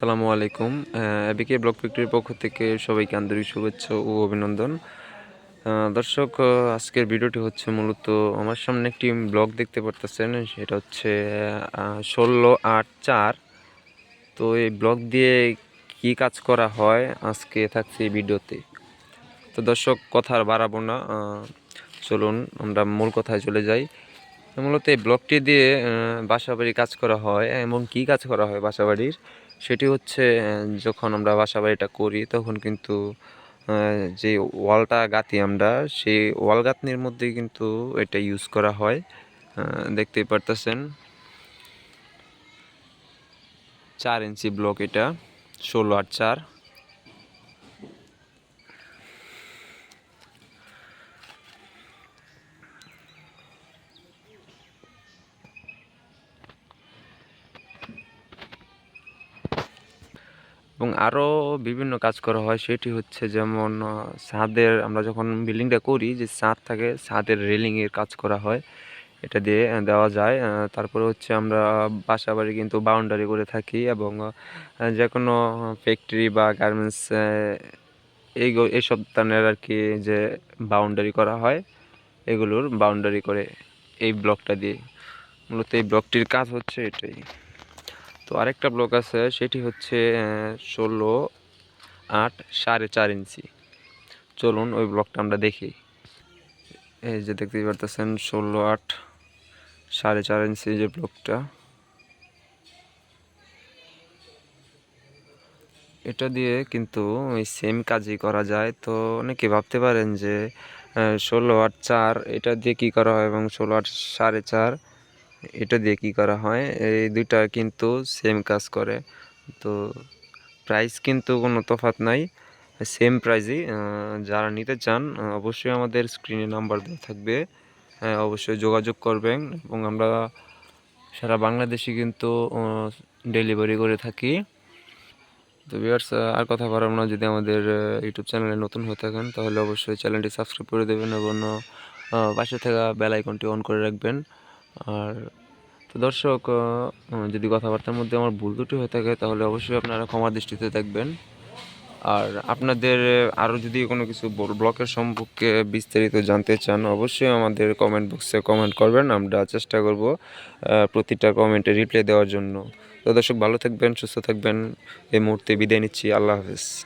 আসসালামু আলাইকুম। এবিকে ব্লক ফ্যাক্টরির পক্ষ থেকে সবাইকে আন্তরিক শুভেচ্ছা ও অভিনন্দন। দর্শক আজকের ভিডিওটি হচ্ছে মূলত আমার সামনে একটি ব্লগ দেখতে পারতেছেন, সেটা হচ্ছে ষোলো আট চার। তো এই ব্লগ দিয়ে কি কাজ করা হয় আজকে থাকছে এই ভিডিওতে। তো দর্শক, কথা বাড়াবো না চলুন আমরা মূল কথায় চলে যাই। মূলত এই ব্লগটি দিয়ে বাসাবাড়ি কাজ করা হয় এবং কি কাজ করা হয় বাসাবাড়ির? সেটি হচ্ছে যখন আমরা বাসা বাড়িটা করি, তখন কিন্তু যে ওয়ালটা গাঁথি আমরা, সেই ওয়াল গাঁথনির মধ্যে কিন্তু এটা ইউজ করা হয়। দেখতেই পারতেছেন। চার ইঞ্চি ব্লক এটা, ষোলো আর চার। এবং আরও বিভিন্ন কাজ করা হয়, সেটি হচ্ছে যেমন ছাদের, আমরা যখন বিল্ডিংটা করি, যে ছাদ থাকে, ছাদের রেলিংয়ের কাজ করা হয়, এটা দিয়ে দেওয়া যায়। তারপরে হচ্ছে আমরা বাসা বাড়ি কিন্তু বাউন্ডারি করে থাকি এবং যে কোনো ফ্যাক্টরি বা গার্মেন্টস এই এইসব ধরনের আর কি যে বাউন্ডারি করা হয়, এগুলোর বাউন্ডারি করে এই ব্লকটা দিয়ে। মূলত এই ব্লকটির কাজ হচ্ছে এটাই। তো আরেকটা ব্লক আছে, সেটি হচ্ছে ষোলো, আট, সাড়ে চার ইঞ্চি। চলুন ওই ব্লকটা আমরা দেখি। এই যে দেখতেই পারতেছেন, ষোলো, আট, সাড়ে চার ইঞ্চি যে ব্লকটা এটা দিয়ে কিন্তু ওই সেম কাজই করা যায়। তো অনেকে ভাবতে পারেন যে ষোলো, আট, চার, এটা দিয়ে কি করা হয় এবং ষোলো, আট, সাড়ে চার এটা দিয়ে কি করা হয়? এই দুইটা কিন্তু সেম কাজ করে। তো প্রাইস কিন্তু কোনো তফাৎ নাই। সেম প্রাইজই যারা নিতে চান অবশ্যই আমাদের স্ক্রিনে নাম্বার দেওয়া থাকবে। হ্যাঁ, অবশ্যই যোগাযোগ করবেন এবং আমরা সারা বাংলাদেশে কিন্তু ডেলিভারি করে থাকি। তো ভিউয়ার্স আর কথা বাড়াবো না। যদি আমাদের ইউটিউব চ্যানেলে নতুন হয়ে থাকেন তাহলে অবশ্যই চ্যানেলটি সাবস্ক্রাইব করে দেবেন এবং পাশে থাকা বেল আইকনটি অন করে রাখবেন। আর তো দর্শক যদি কথাবার্তার মধ্যে আমার ভুল ত্রুটি হয়ে থাকে, তাহলে অবশ্যই আপনারা ক্ষমা দৃষ্টিতে দেখবেন। আর আপনাদের আরও যদি কোনো কিছু বল- ব্লকের সম্পর্কে বিস্তারিত জানতে চান, অবশ্যই আমাদের কমেন্ট বক্সে কমেন্ট করবেন। আমরা চেষ্টা করব প্রতিটা কমেন্টে রিপ্লাই দেওয়ার জন্য। তো দর্শক, ভালো থাকবেন, সুস্থ থাকবেন। এই মুহূর্তে বিদায় নিচ্ছি। আল্লাহ হাফেজ।